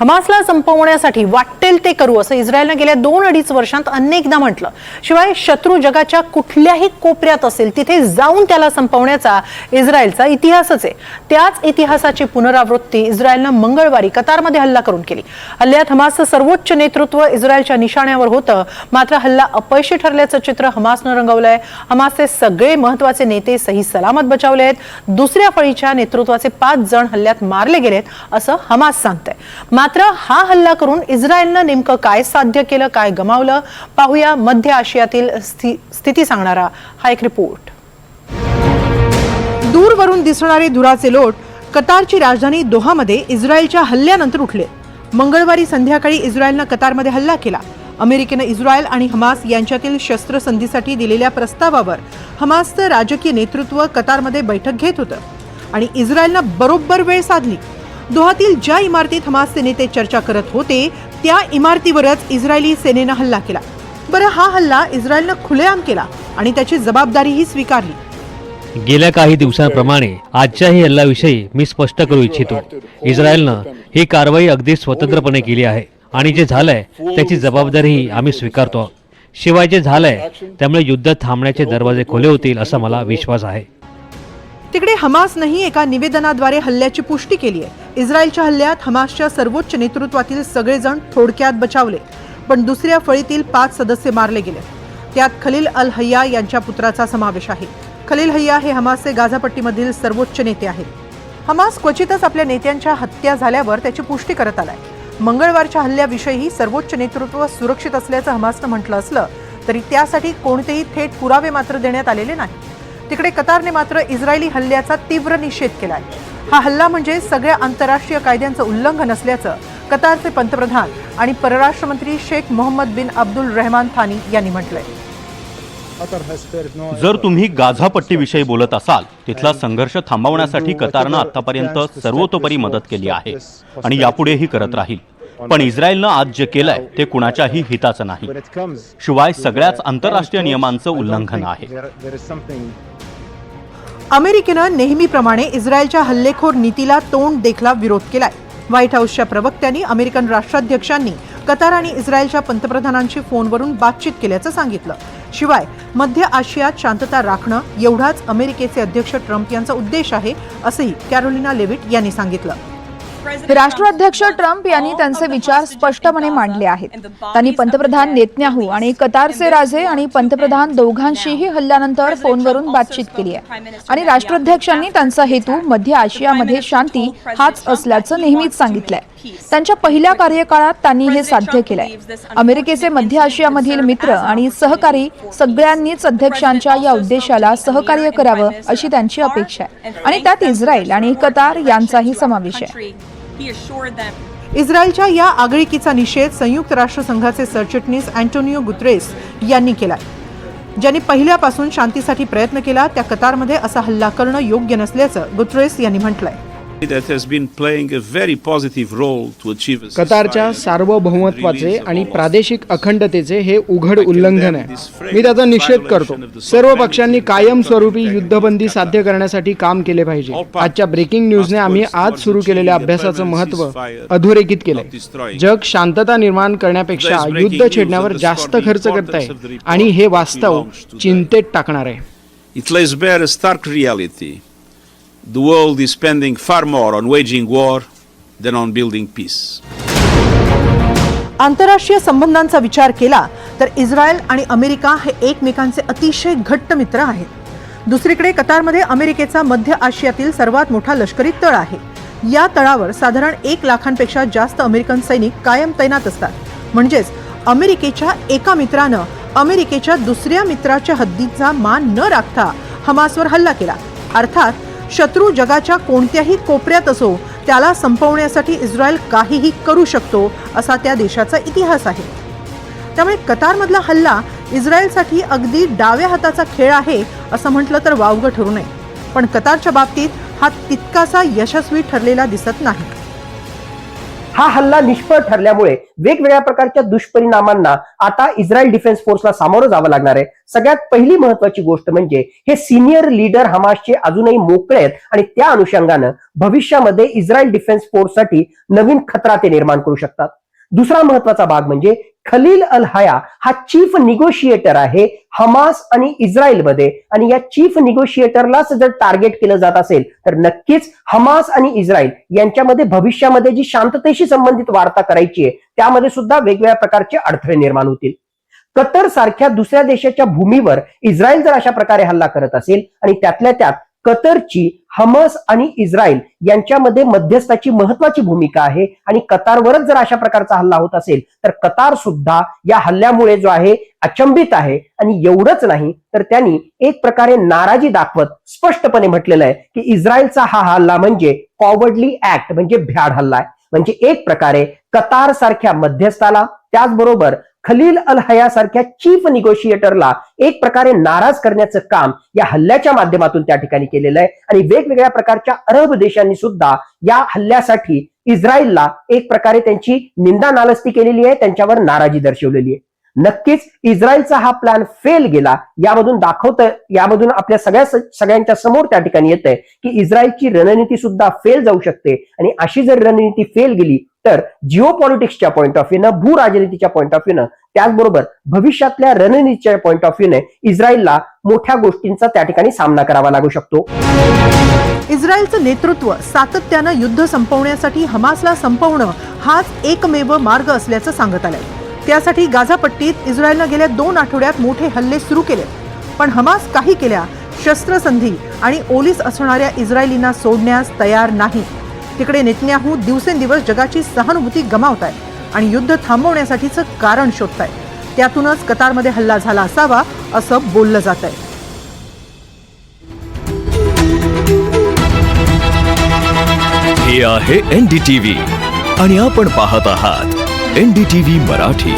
हमासला संपवण्यासाठी वाटेल ते करू असं इस्रायलनं गेल्या दोन अडीच वर्षांत अनेकदा म्हटलं. शिवाय शत्रू जगाच्या कुठल्याही कोपऱ्यात असेल तिथे जाऊन त्याला संपवण्याचा इस्रायलचा इतिहासच आहे. त्याच इतिहासाची पुनरावृत्ती इस्रायलनं मंगळवारी कतारमध्ये हल्ला करून केली. हल्ल्यात हमासचं सर्वोच्च नेतृत्व इस्रायलच्या निशाण्यावर होतं. मात्र हल्ला अपयशी ठरल्याचं चित्र हमासनं रंगवलंय. हमासचे सगळे महत्त्वाचे नेते सही सलामत बचावले आहेत. दुसऱ्या फळीच्या नेतृत्वाचे पाच जण हल्ल्यात मारले गेलेत असं हमास सांगतंय. मात्र हा हल्ला करून इस्रायलनं नेमकं काय साध्य केलं काय गमावलं पाहूया मध्य आशियातील स्थि- स्थिती सांगणारा हा एक रिपोर्ट दूरवरून दिसणारे धुराचे लोट कतारची राजधानी दोहामध्ये इस्रायलच्या हल्ल्यानंतर उठले. मंगळवारी संध्याकाळी इस्रायलनं कतारमध्ये हल्ला केला. अमेरिकेनं इस्रायल आणि हमास यांच्यातील शस्त्रसंधीसाठी दिलेल्या प्रस्तावावर हमासचं राजकीय नेतृत्व कतारमध्ये बैठक घेत होतं आणि इस्रायलनं बरोबर वेळ साधली. दोहातील ज्या इमारतीत हमासचे नेते चर्चा करत होते त्या इमारतीवरच इस्रायली सेनेनं हल्ला केला. बरं हा हल्ला इस्रायलनं खुलेआम केला आणि त्याची जबाबदारीही स्वीकारली. गेल्या काही दिवसांप्रमाणे आजच्याही हल्ल्याविषयी मी स्पष्ट करू इच्छितो. इस्रायलनं ही कारवाई अगदी स्वतंत्रपणे केली आहे आणि जे झालंय त्याची जबाबदारीही आम्ही स्वीकारतो. शिवाय जे झालंय त्यामुळे युद्ध थांबण्याचे दरवाजे खुले होतील असा मला विश्वास आहे. तिकडे हमासनंही एका निवेदनाद्वारे हल्ल्याची पुष्टी केली आहे. इस्रायलच्या हल्ल्यात हमासच्या सर्वोच्च नेतृत्वातील सगळेजण थोडक्यात बचावले पण दुसऱ्या फळीतील पाच सदस्य मारले गेले. त्यात खलील अल हय्या यांच्या पुत्राचा समावेश आहे. खलील हय्या हे हमासचे गाझापट्टीमधील सर्वोच्च नेते आहेत. हमास क्वचितच आपल्या नेत्यांच्या हत्या झाल्यावर त्याची पुष्टी करत आलाय. मंगळवारच्या हल्ल्याविषयीही सर्वोच्च नेतृत्व सुरक्षित असल्याचं हमासनं म्हटलं असलं तरी त्यासाठी कोणतेही थेट पुरावे मात्र देण्यात आलेले नाही तिकडे कतारने मात्र इस्रायली हल्ल्याचा तीव्र निषेध केलाय. हा हल्ला म्हणजे सगळ्या आंतरराष्ट्रीय कायद्यांचं उल्लंघन असल्याचं कतारचे पंतप्रधान आणि परराष्ट्र मंत्री शेख मोहम्मद बिन अब्दुल रहमान थानी यांनी म्हटलंय. जर तुम्ही गाझा पट्टीविषयी बोलत असाल तिथला संघर्ष थांबवण्यासाठी कतारनं आतापर्यंत सर्वतोपरी मदत केली आहे आणि यापुढेही करत राहील. पण इस्रायलनं आज जे केलंय ते कुणाच्याही हिताचं नाही. शिवाय सगळ्याच आंतरराष्ट्रीय नियमांचं उल्लंघन आहे. अमेरिकेनं नेहमीप्रमाणे इस्रायलच्या हल्लेखोर नीतीला तोंड देखला विरोध केलाय. व्हाईट हाऊसच्या प्रवक्त्यांनी अमेरिकन राष्ट्राध्यक्षांनी कतार आणि इस्रायलच्या पंतप्रधानांशी फोनवरून बातचीत केल्याचं सांगितलं. शिवाय मध्य आशियात शांतता राखणं एवढाच अमेरिकेचे अध्यक्ष ट्रम्प यांचा उद्देश आहे असंही कॅरोलिना लेविट यांनी सांगितलं. राष्ट्राध्यक्ष ट्रम्प यांनी त्यांचे विचार स्पष्टपणे मांडले आहेत. त्यांनी पंतप्रधान नेतन्याहू आणि कतारचे राजे आणि पंतप्रधान दोघांशीही हल्ल्यानंतर फोनवरून बातचीत केली आहे. आणि राष्ट्राध्यक्षांनी त्यांचा हेतू मध्य आशियामध्ये शांती हाच असल्याचं नेहमीच सांगितलंय. त्यांच्या पहिल्या कार्यकाळात त्यांनी हे साध्य केलंय. अमेरिकेचे मध्य आशियामधील मित्र आणि सहकारी सगळ्यांनीच अध्यक्षांच्या या उद्देशाला सहकार्य करावं अशी त्यांची अपेक्षा आहे. आणि त्यात इस्रायल आणि कतार यांचाही समावेश आहे. इस्रायलच्या या आगळीकीचा निषेध संयुक्त राष्ट्रसंघाचे सरचिटणीस अँटोनियो गुत्रेस यांनी केलाय. ज्यांनी पहिल्यापासून शांतीसाठी प्रयत्न केला त्या कतारमध्ये असा हल्ला करणं योग्य नसल्याचं गुत्रेस यांनी म्हटलंय. कतारच्या. सार्वभौमत्वाचे आणि प्रादेशिक अखंडतेचे हे उघड उल्लंघन आहे. मी त्याचा निषेध करतो. सर्व पक्षांनी कायमस्वरूपी युद्धबंदी साध्य करण्यासाठी काम केले पाहिजे. आजच्या ब्रेकिंग न्यूजने आम्ही आज सुरू केलेल्या अभ्यासाचं महत्त्व अधोरेखित केलंय. जग शांतता निर्माण करण्यापेक्षा युद्ध छेडण्यावर जास्त खर्च करत आहे आणि हे वास्तव चिंतेत टाकणार आहे. Bare a stark reality. The world is spending far more on waging war than on building peace. आंतरराष्ट्रीय संबंधांचा विचार केला तर इस्रायल आणि अमेरिका हे एकमेकांचे अतिशय घट्ट मित्र आहेत. दुसरीकडे कतारमध्ये अमेरिकेचा मध्य आशियातील सर्वात मोठा लष्करी तळ आहे. या तळावर साधारण एक लाखांपेक्षा जास्त अमेरिकन सैनिक कायम तैनात असतात. म्हणजेच अमेरिकेच्या एका मित्रानं अमेरिकेच्या दुसऱ्या मित्राच्या हद्दीचा मान न राखता हमासवर हल्ला केला. अर्थात शत्रू जगाच्या कोणत्याही कोपऱ्यात असो त्याला संपवण्यासाठी इस्रायल काहीही करू शकतो असा त्या देशाचा इतिहास आहे. त्यामुळे कतारमधला हल्ला इस्रायलसाठी अगदी डाव्या हाताचा खेळ आहे असं म्हटलं तर वावगं ठरू नये. पण कतारच्या बाबतीत हा तितकासा यशस्वी ठरलेला दिसत नाही. हा हल्ला निष्फळ ठरल्यामुळे वेगवेगळ्या प्रकारच्या दुष्परिणामांना आता इस्रायल डिफेन्स फोर्सला सामोरं जावं लागणार आहे. सगळ्यात पहिली महत्वाची गोष्ट म्हणजे हे सिनियर लीडर हमासचे अजूनही मोकळे आहेत आणि त्या अनुषंगानं भविष्यामध्ये इस्रायल डिफेन्स फोर्ससाठी नवीन खतरा ते निर्माण करू शकतात. दुसरा महत्त्वाचा भाग म्हणजे खलील अल हया हा चीफ निगोशिएटर आहे हमास आणि इस्रायलमध्ये. आणि या चीफ निगोशिएटरलाच जर टार्गेट केलं जात असेल तर नक्कीच हमास आणि इस्रायल यांच्यामध्ये भविष्यामध्ये जी शांततेशी संबंधित वार्ता करायची आहे त्यामध्ये सुद्धा वेगवेगळ्या प्रकारचे अडथळे निर्माण होतील. कतर सारख्या दुसऱ्या देशाच्या भूमीवर इस्रायल जर अशा प्रकारे हल्ला करत असेल आणि त्यातल्या त्यात कतरची हमस आणि इस्रायल यांच्यामध्ये मध्यस्थाची महत्वाची भूमिका आहे. आणि कतारवरच जर अशा प्रकारचा हल्ला होत असेल तर कतार सुद्धा या हल्ल्यामुळे जो आहे अचंबित आहे. आणि एवढंच नाही तर त्यांनी एक प्रकारे नाराजी दाखवत स्पष्टपणे म्हटलेलं आहे की इस्रायलचा हा हल्ला म्हणजे कॉवर्डली ऍक्ट म्हणजे भ्याड हल्ला आहे. म्हणजे एक प्रकारे कतार सारख्या मध्यस्थाला त्याचबरोबर खलील अल हया सारख्या चीफ निगोशिएटरला एक प्रकारे नाराज करण्याचं काम या हल्ल्याच्या माध्यमातून त्या ठिकाणी केलेलं आहे. आणि वेगवेगळ्या प्रकारच्या अरब देशांनी सुद्धा या हल्ल्यासाठी इस्रायलला एक प्रकारे त्यांची निंदा नालस्ती केलेली आहे त्यांच्यावर नाराजी दर्शवलेली आहे. नक्कीच इस्रायलचा हा प्लॅन फेल गेला यामधून दाखवत यामधून आपल्या सगळ्या सगळ्यांच्या समोर त्या ठिकाणी येत आहे की इस्रायलची रणनीती सुद्धा फेल जाऊ शकते. आणि अशी जर रणनीती फेल गेली तर जिओ पॉलिटिक्सच्या पॉईंट ऑफ व्ह्यूनं भू राजनीतीच्या पॉईंट ऑफ व्ह्यूनं त्याचबरोबर भविष्यातल्या रणनीतीच्या पॉईंट ऑफ व्ह्यूने इस्रायलला मोठ्या गोष्टींचा त्या ठिकाणी सामना करावा लागू शकतो. इस्रायलचं नेतृत्व सातत्यानं युद्ध संपवण्यासाठी हमासला संपवणं हाच एकमेव मार्ग असल्याचं सांगत आलंय. त्यासाठी गाझापट्टीत इस्रायलनं गेल्या दोन आठवड्यात मोठे हल्ले सुरू केले. पण हमास काही केल्या शस्त्रसंधी आणि ओलीस असणाऱ्या इस्रायलींना सोडण्यास तयार नाही. तिकडे नेतन्याहू दिवसेंदिवस जगाची सहानुभूती गमावत आहेत आणि युद्ध थांबवण्यासाठीचं कारण शोधत आहेत त्यातूनच कतारमध्ये हल्ला झाला असावा असं बोललं जात आहे हे आहे एन डी टी व्ही आणि आपण पाहत आहात N D T V Marathi.